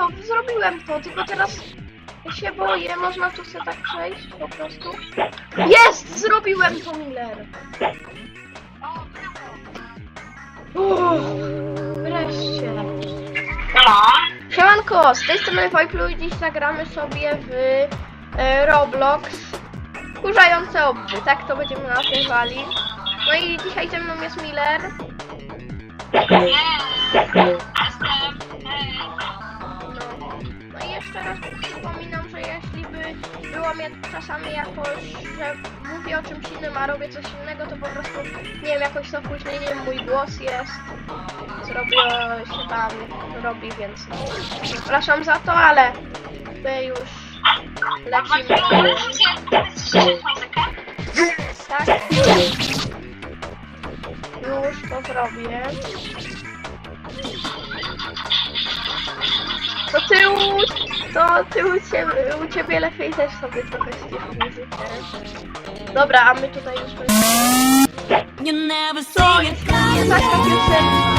to, zrobiłem to, tylko teraz się boję, można tu sobie tak przejść po prostu. Jest! Zrobiłem to, Miller! Uff, wreszcie. Siemanko, z tej strony Wojplu i dziś nagramy sobie w e, Roblox Kurzające obcy, tak to będziemy nazywali. No i dzisiaj ze mną jest Miller. Raz przypominam, że jeśli by było mnie czasami jakoś, że mówię o czymś innym, a robię coś innego, to po prostu, nie wiem, jakoś z opóźnieniem mój głos jest. Zrobiło się tam, robi, więc. Przepraszam za to, ale my już lecimy. Tak. Już to zrobię. To tyłu, to ty u ciebie, u ciebie lepiej też sobie trochę ścisz muzykę. Dobra, a my tutaj już. You never see it taka piosenka.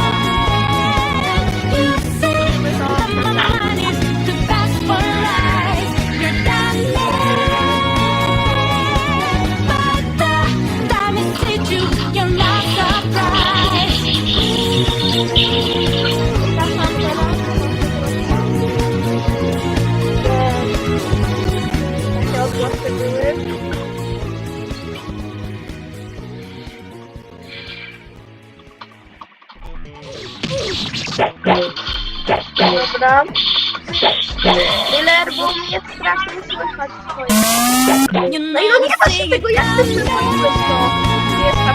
You No i no nie see tego, jak ty przechodziłeś to? Gdzie jest ta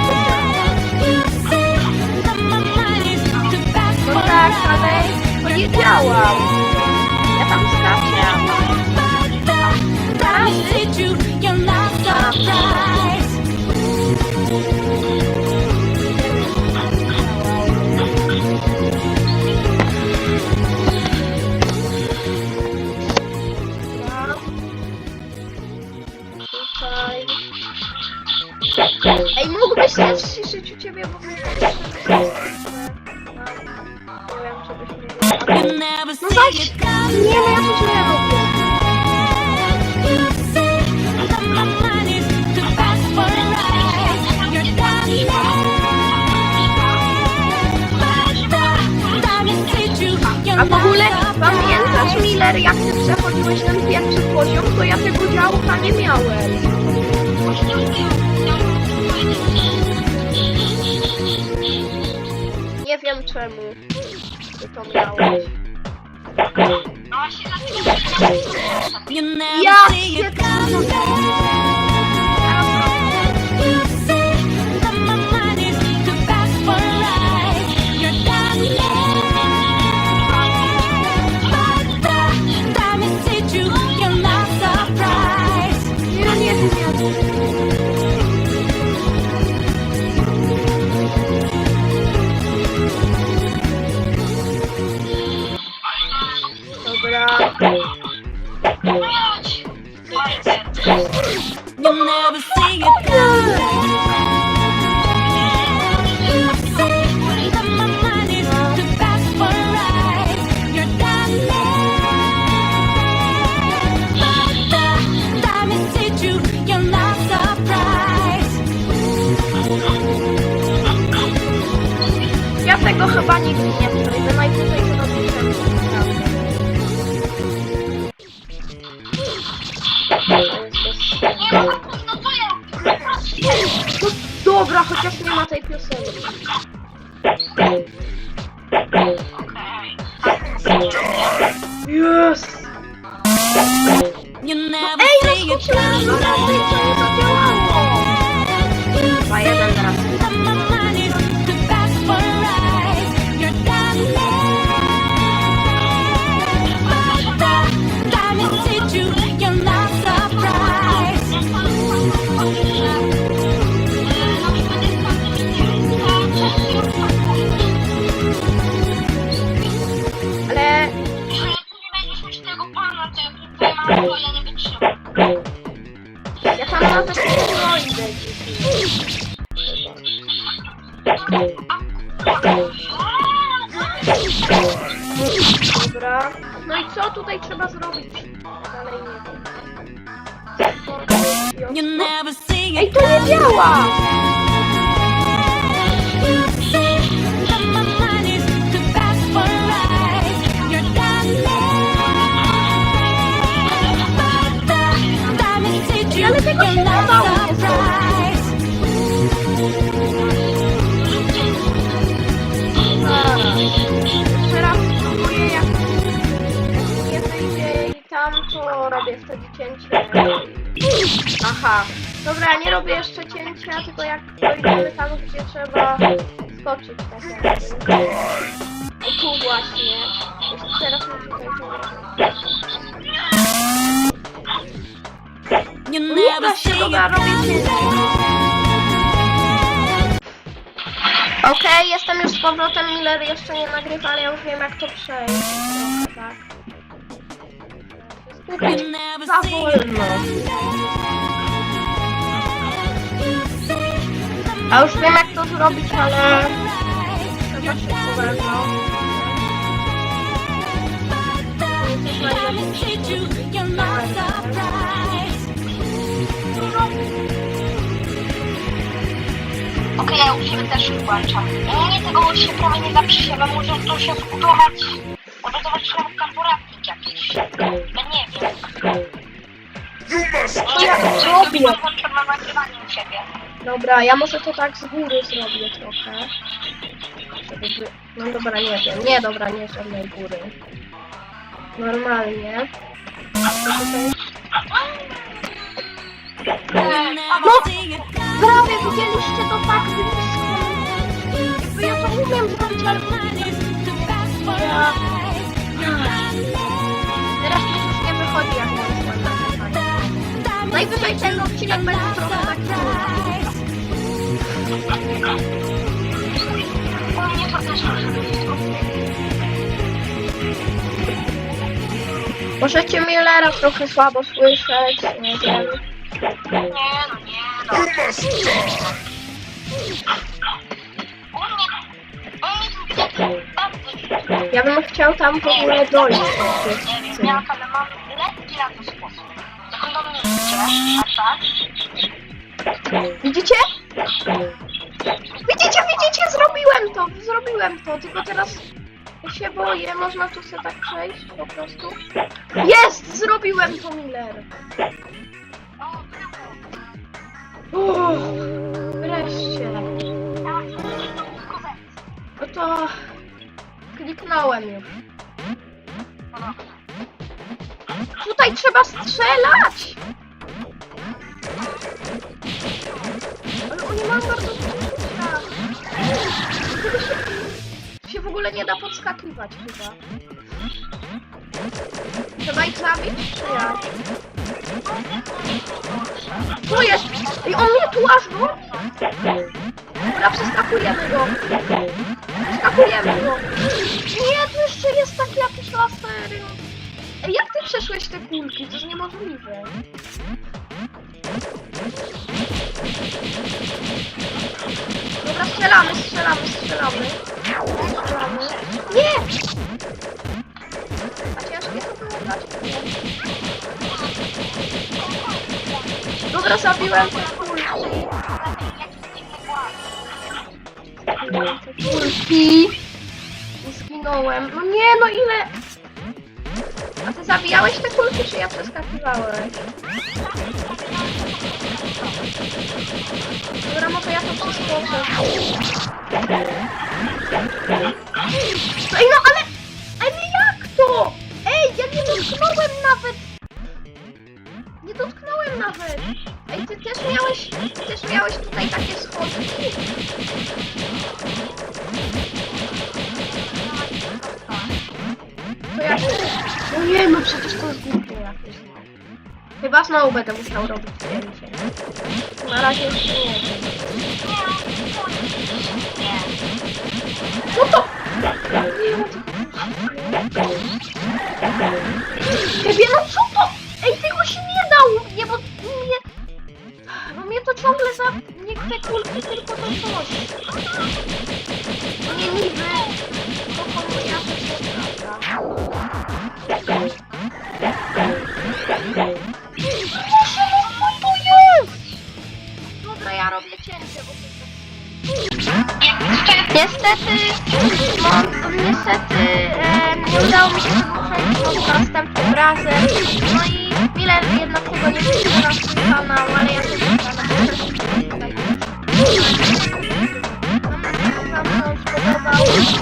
No tak, ale to nie działa. No. Nie, no ja coś A w ogóle pamiętasz. Miller, jak ty przechodziłeś ten pierwszy poziom, to ja tego działka nie miałem. Wiem czemu. Ty to miałeś. No Ja się Ja tego chyba nigdy nie przejdę. Najwyżej zrobię ten Dobra. No i co? tutaj trzeba zrobić? Dalej nie wiem. You never see Ej, to nie działa! Tam, to robię wtedy cięcie. Aha. Dobra, nie robię jeszcze cięcia, tylko jak dojdziemy tam, gdzie trzeba skoczyć tak jakby. O tu właśnie. Jeszcze teraz mi tutaj. You Nie never da się, see dobra, robię cięcie. Okej, jestem już z powrotem, Miller jeszcze nie nagrywa, ale ja już wiem jak to przejść. Tak. Za wolno. A już wiem jak to zrobić, ale. You're not surprised. Okej, ja u siebie też włączam. Mnie tego się prawie nie da przy siebie. Muszę tu się wbudować, obudować kampuratnik jakiś. Ja nie ja zrobię? Włączam na nagrywanie u siebie. Dobra, ja może to tak z góry zrobię trochę. Żeby... by- No dobra, nie wiem. Nie, dobra, nie żadnej góry. Normalnie. No! Prawie widzieliście to tak blisko. Jakby ja to umiem zrobić, ale... Mine wychodzi jak swoje nagrywanie. Najwyżej ten odcinek będzie trochę taki. U mnie to też może być. Możecie Millera trochę słabo słyszeć, nie wiem. Nie, no nie, no. U mnie, u mnie Ja bym chciał tam w ogóle dojść. Nie wiem, mam lekki na sposób. Widzicie? Widzicie, widzicie, zrobiłem to, zrobiłem to, tylko teraz się boję, można tu sobie tak przejść po prostu. Jest! Zrobiłem to, Miller! Uff, kliknąłem już. Tutaj trzeba strzelać! Ale oni mają bardzo dużo się, się w ogóle nie da podskakiwać chyba. Trzeba ich zabić, czy jak? Tu jest! I on mnie tu aż no! Dobra, przeskakujemy go! Przeskakujemy go! Nie, tu jeszcze jest taki jakiś lasery. Ej, jak ty przeszłeś te kulki? To jest niemożliwe. Dobra, strzelamy, strzelamy, strzelamy. Strzelamy. Nie! A ciężkie to było dać? Dobra, zabiłem te kulki. Te kulki. I zginąłem. No nie, no ile... A ty zabijałeś te kulki, czy ja przeskakiwałeś? Dobra, może ja to przeskoczę. No nie, no przecież to jest no. Chyba znowu będę musiał robić zdjęcie. Na razie jeszcze nie. No to... Ciebie, no co to? Ej, tego się nie dało! Nie, bo mnie... No mnie to ciągle za... Nie te kulki, tylko to coś. No nie niby... To komu ja to się Niestety, no, niestety e, nie udało mi się zmuszać następnym razem. No i Miller jednak chyba nie przyjdzie na swój kanał, ale ja też nie kanał. Mam nadzieję, że Wam się.